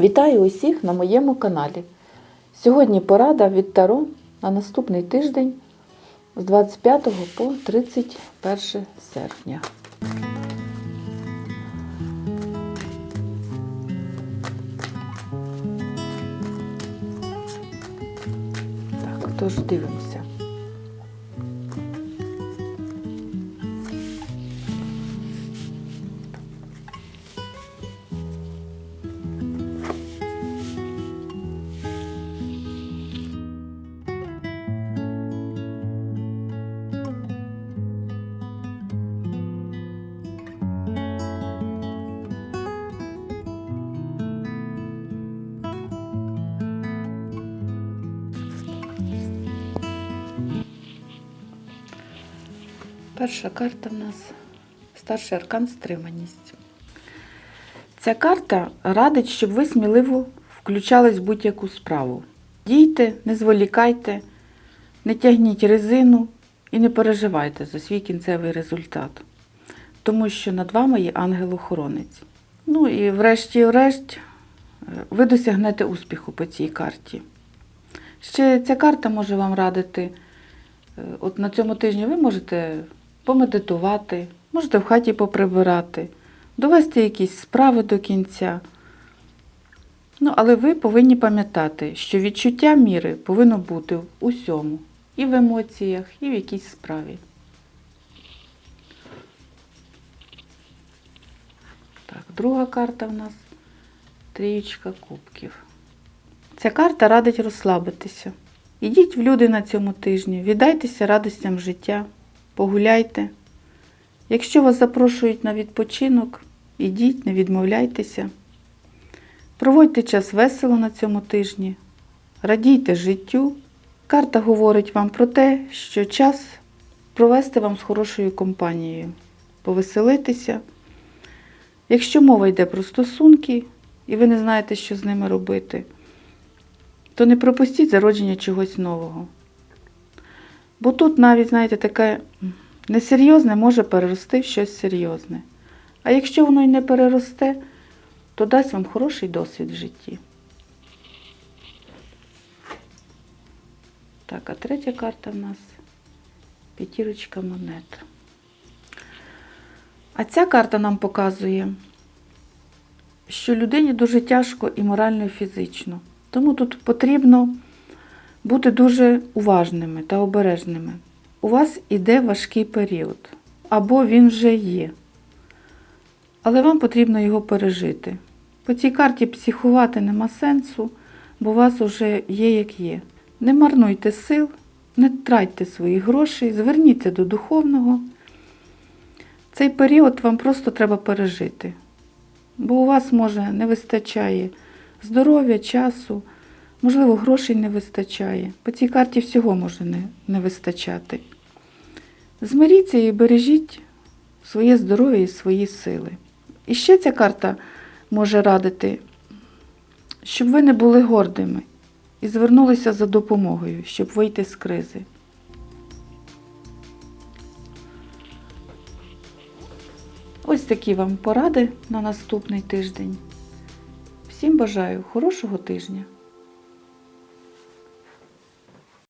Вітаю усіх на моєму каналі. Сьогодні порада від Таро на наступний тиждень з 25 по 31 серпня. Так, тож дивимося. Перша карта в нас старший аркан стриманість. Ця карта радить, щоб ви сміливо включались в будь-яку справу. Дійте, не зволікайте, не тягніть резину і не переживайте за свій кінцевий результат, тому що над вами є ангел-охоронець. Ну і врешті-решт е, ви досягнете успіху по цій карті. Ще ця карта може вам радити. е, От на цьому тижні ви можете помедитувати, можете в хаті поприбирати, довести якісь справи до кінця. Ну, але ви повинні пам'ятати, що відчуття міри повинно бути в усьому. І в емоціях, і в якійсь справі. Так, друга карта в нас трієчка кубків. Ця карта радить розслабитися. Ідіть в люди на цьому тижні, віддайтеся радостям життя, погуляйте. Якщо вас запрошують на відпочинок, ідіть, не відмовляйтеся. Проводьте час весело на цьому тижні, радійте життю. Карта говорить вам про те, що час провести вам з хорошою компанією, повеселитися. Якщо мова йде про стосунки, і ви не знаєте, що з ними робити, то не пропустіть зародження чогось нового. Бо тут навіть, знаєте, таке несерйозне може перерости в щось серйозне. А якщо воно й не переросте, то дасть вам хороший досвід в житті. Так, а третя карта в нас п'ятірочка монет. А ця карта нам показує, що людині дуже тяжко і морально, і фізично. Тому тут потрібно бути дуже уважними та обережними. У вас іде важкий період, або він вже є. Але вам потрібно його пережити. По цій карті психувати нема сенсу, бо у вас вже є як є. Не марнуйте сил, не тратьте свої гроші, зверніться до духовного. Цей період вам просто треба пережити. Бо у вас, може, не вистачає здоров'я, часу, можливо, грошей не вистачає. По цій карті всього може не, не вистачати. Змиріться і бережіть своє здоров'я і свої сили. І ще ця карта може радити, щоб ви не були гордими і звернулися за допомогою, щоб вийти з кризи. Ось такі вам поради на наступний тиждень. Всім бажаю хорошого тижня!